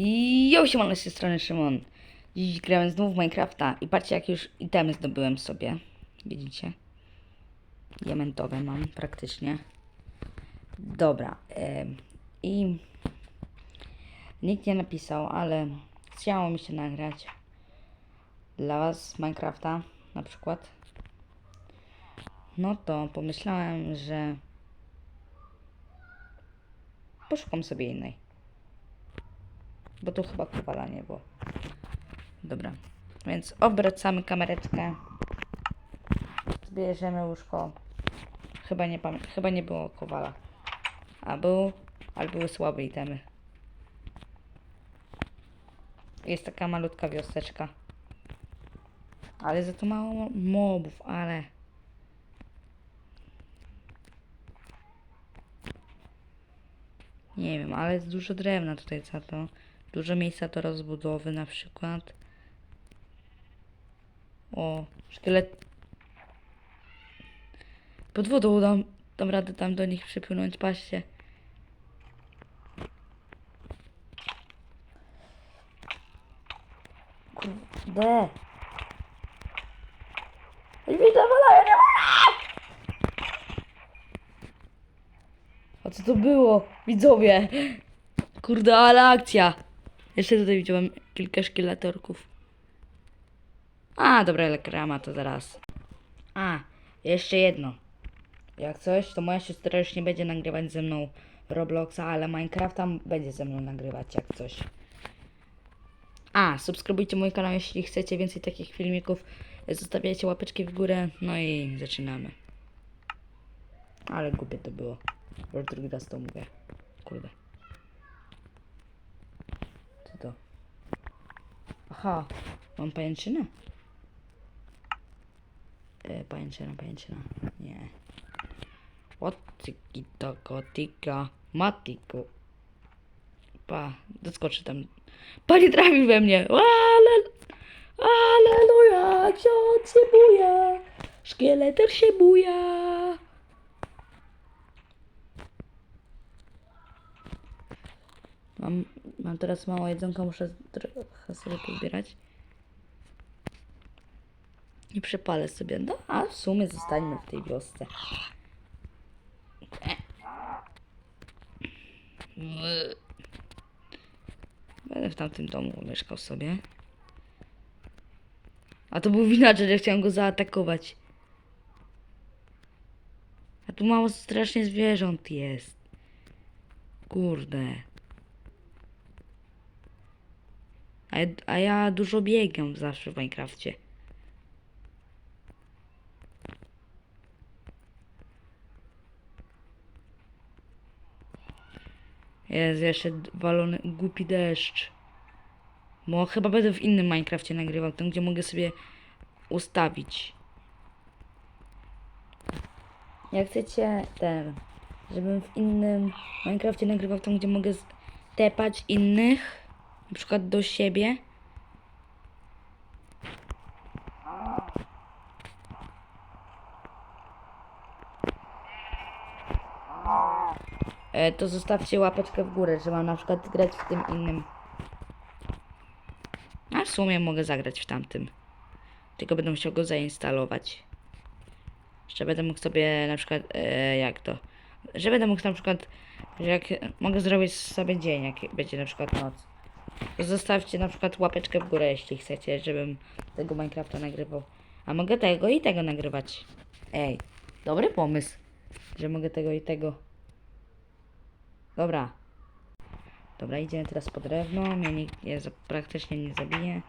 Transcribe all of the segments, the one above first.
Jo, siemano, z tej strony Szymon. Dziś grałem znów w Minecrafta i patrzcie jak już itemy zdobyłem sobie. Widzicie? Diamentowe mam praktycznie. Dobra. I nikt nie napisał, ale chciało mi się nagrać dla was Minecrafta na przykład. No to pomyślałem, że poszukam sobie innej. Bo tu chyba kowala nie było. Dobra. Więc obracamy kamereczkę. Zbierzemy łóżko. Chyba nie chyba nie było kowala. A był, ale były słabe itemy. Jest taka malutka wioseczka. Ale za to mało mobów, ale... Nie wiem, ale jest dużo drewna tutaj za to. Dużo miejsca do rozbudowy na przykład. O, szkielet. Pod wodą dam, dam radę tam do nich przypłynąć, patrzcie. Kurde. Widzę, wola, nie A co to było? Widzowie. Kurde, ale akcja. Jeszcze tutaj widziałem kilka szkieletorków. A, dobra, elekrama to zaraz. A, jeszcze jedno. Jak coś, to moja siostra już nie będzie nagrywać ze mną Robloxa, ale Minecrafta będzie ze mną nagrywać jak coś. A, subskrybujcie mój kanał, jeśli chcecie więcej takich filmików. Zostawiajcie łapeczki w górę. No i zaczynamy. Ale głupie to było. Już drugi raz to mówię. Kurde. Co to? Aha, mam pajęczynę? E, pajęczyna, pajęczyna. Nie. Otyki to kotika matiko. Pa, doskoczy tam. Panie trafił we mnie. Ale, aleluja, ksiądz się buja. Szkieleter się buja. Mam, mam teraz mało jedzonka, muszę trochę sobie pozbierać. I przepalę sobie. No, a w sumie zostańmy w tej wiosce. Będę w tamtym domu mieszkał sobie. A to był villager, że chciałem go zaatakować. A tu mało strasznie zwierząt jest. Kurde. A ja, dużo biegam zawsze w Minecrafcie. Jest jeszcze walony głupi deszcz. Bo chyba będę w innym Minecrafcie nagrywał, tam gdzie mogę sobie ustawić. Jak chcecie ten, żebym w innym Minecrafcie nagrywał tam, gdzie mogę tepać innych, na przykład do siebie. E, to zostawcie łapeczkę w górę, że mam na przykład grać w tym innym. A w sumie mogę zagrać w tamtym. Tylko będę musiał go zainstalować. Jeszcze będę mógł sobie na przykład, e, jak to, że będę mógł na przykład, że jak mogę zrobić sobie dzień, jak będzie na przykład noc. Zostawcie na przykład łapeczkę w górę, jeśli chcecie, żebym tego Minecrafta nagrywał. A mogę tego i tego nagrywać. Ej, dobry pomysł, że mogę tego i tego. Dobra. Dobra, idziemy teraz po drewno. Mnie praktycznie nie zabije.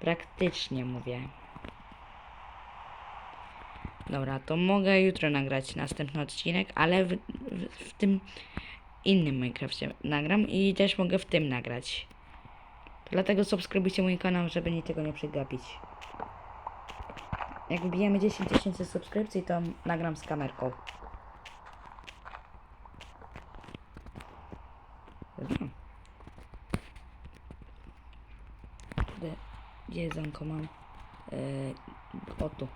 Praktycznie mówię. Dobra, to mogę jutro nagrać następny odcinek, ale w, w, w tym innym Minecrafcie nagram i też mogę w tym nagrać. Dlatego subskrybujcie mój kanał, żeby niczego nie przegapić. Jak wbijemy 10 tysięcy subskrypcji, to nagram z kamerką. Kurde, jedzonko mam? Yy, o tu.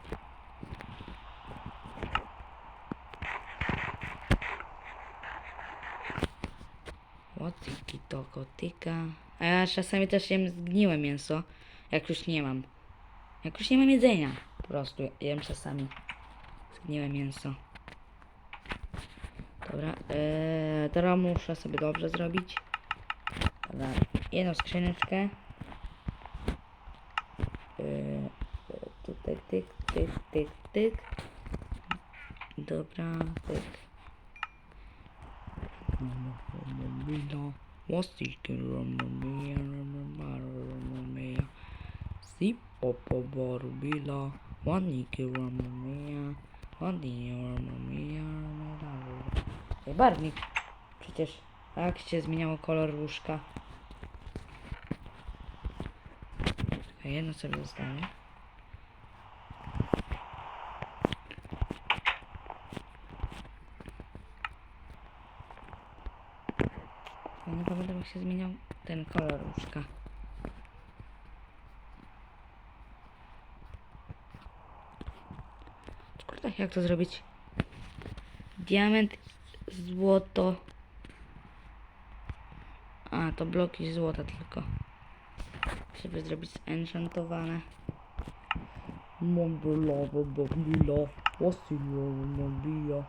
Łatiki to toko, tyka. A ja czasami też jem zgniłe mięso, jak już nie mam. Jak już nie mam jedzenia, po prostu jem czasami zgniłe mięso. Dobra, eee, teraz muszę sobie dobrze zrobić. Dobra, jedną skrzyneczkę. Eee, tutaj tyk, tyk, tyk, tyk. Dobra, tyk. Wasiki ramamia, ramamaramamia. Si popo barbila, waniki ramamia, wani ramamia. Ej, barwnik. Przecież, a jak się zmieniało kolor łóżka? Czekaj, jedno sobie zostawię. Pamiętam jak się zmieniał ten kolor łóżka. Kurde, jak to zrobić? Diament, złoto. A, to bloki złota tylko. Żeby zrobić enchantowane. Mąblowo, boblilo, osilo, mąbija.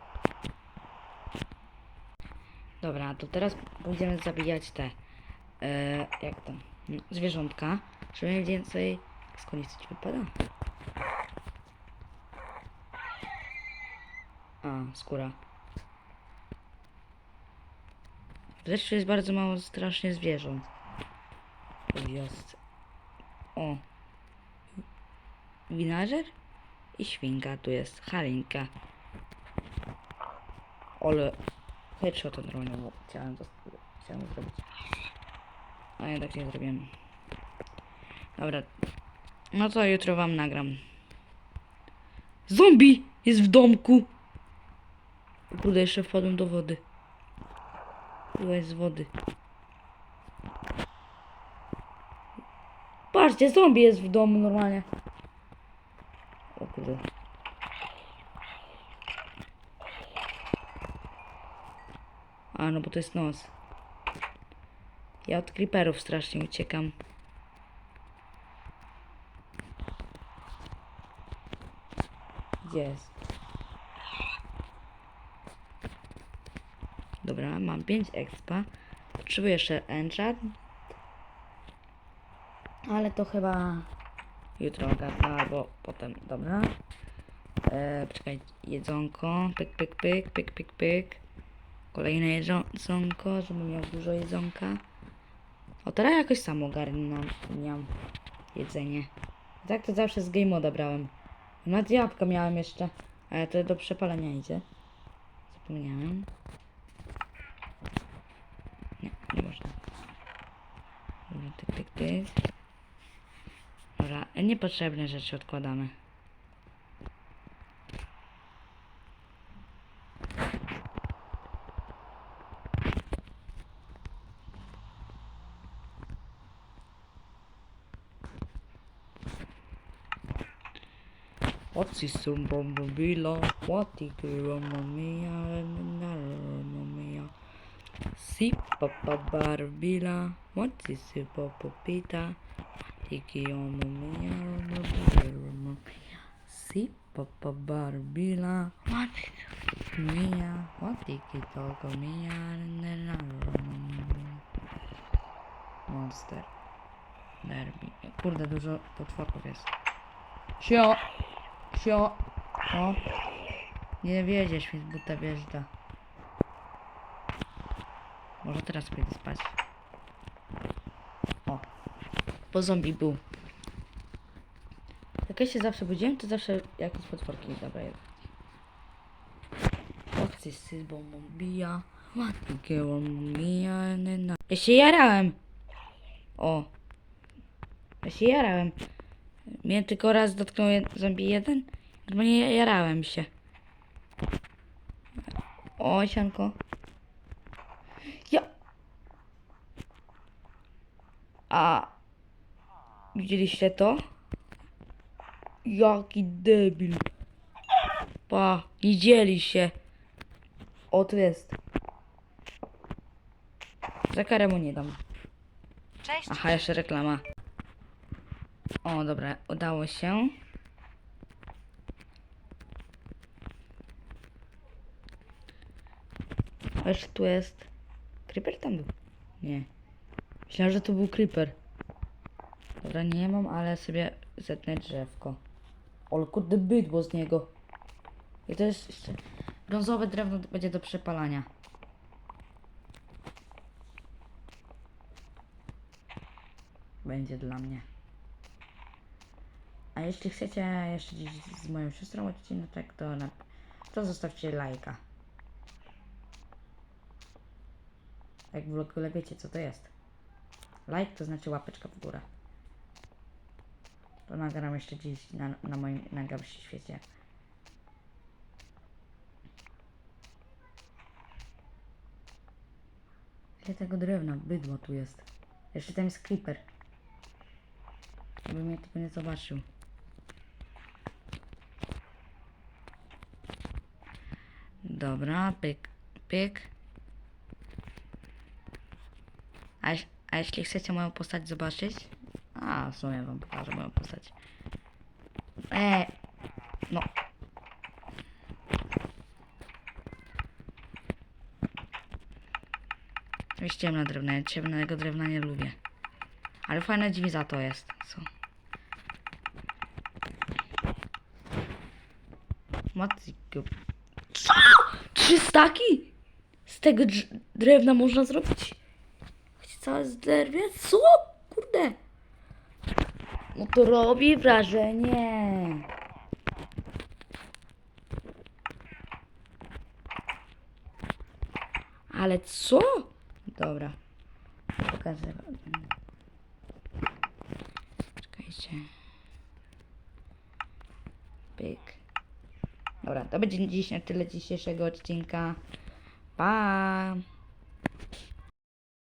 Dobra, to teraz będziemy zabijać te, e, jak to, mm, zwierzątka, żeby mieć więcej, skąd coś wypada? A, skóra. Zresztą jest bardzo mało strasznie zwierząt. w wiosce. O. Winażer i świnka, tu jest halinka. Ole, headshot normalnie, bo chciałem to chciałem zrobić. A tak nie zrobiłem. Dobra. No to jutro wam nagram. Zombie jest w domku. Kurde, jeszcze wpadłem do wody. Byłeś z wody. Patrzcie, zombie jest w domu normalnie. O kurde. A, no bo to jest noc. Ja od creeperów strasznie uciekam. Jest? Dobra, mam 5 expa. Potrzebuję jeszcze enchant. Ale to chyba jutro ogarnę, albo potem. Dobra. E, poczekaj, jedzonko. Pyk, pyk, pyk, pyk, pyk, pyk. Kolejne jedzonko, żeby miał dużo jedzonka. O, teraz jakoś sam ogarniam jedzenie. Tak to zawsze z game moda brałem. Nawet jabłka miałem jeszcze, ale to do przepalenia idzie. Zapomniałem. Nie, nie można. Tyk, tyk, tyk. Dobra, niepotrzebne rzeczy odkładamy. What's this bombobila? What the mamma mia, mamma mia. Si papa barbila, what is si papa pita? Tiki mamma mia, mamma mia. Si papa barbila, what is mia? What tiki toka mia. Monster. Derby. Kurde, dużo potworków jest. Sio! Sio! O! Nie wiedziesz, mi z buta wjeżdża. Może teraz pójdę spać. O! Po zombie był. Jak ja się zawsze budziłem, to zawsze jakieś potworki dobra jest. Ocy z bombą bija. Ładnie mija. Ja się jarałem! O! Ja się jarałem. Mnie tylko raz dotknął jed- zombie jeden. Bo nie jarałem się. O, sianko. Ja. A. Widzieliście to? Jaki debil. Pa, nie dzieli się. O, tu jest. Za karę mu nie dam. Cześć. Aha, jeszcze reklama. O, dobra, udało się. A jeszcze tu jest. Creeper tam był? Nie. Myślałem, że to był creeper. Dobra, nie mam, ale sobie zetnę drzewko. O, kurde, bydło z niego. I to jest jeszcze... Brązowe drewno będzie do przepalania. Będzie dla mnie. A jeśli chcecie jeszcze dziś z moją siostrą odcinek, to, na, to zostawcie lajka. Jak w ogóle wiecie co to jest. Like to znaczy łapeczka w górę. To nagram jeszcze dziś na, na moim na gałsi świecie. Ile tego drewna, bydło tu jest. Jeszcze tam jest creeper. Żeby mnie tylko nie zobaczył. Dobra, pyk, pyk. A, a jeśli chcecie moją postać zobaczyć? A, w sumie wam pokażę moją postać. E, no. Jest ciemna drewna, ja ciemnego drewna nie lubię. Ale fajna drzwi za to jest. Co? Matko. Co? Trzy staki? Z tego drewna można zrobić? Wiecie, całe z drewna? Co? Kurde. No to robi wrażenie. Ale co? Dobra. Pokażę. Czekajcie. Pyk. Dobra, to będzie dziś na tyle dzisiejszego odcinka. Pa!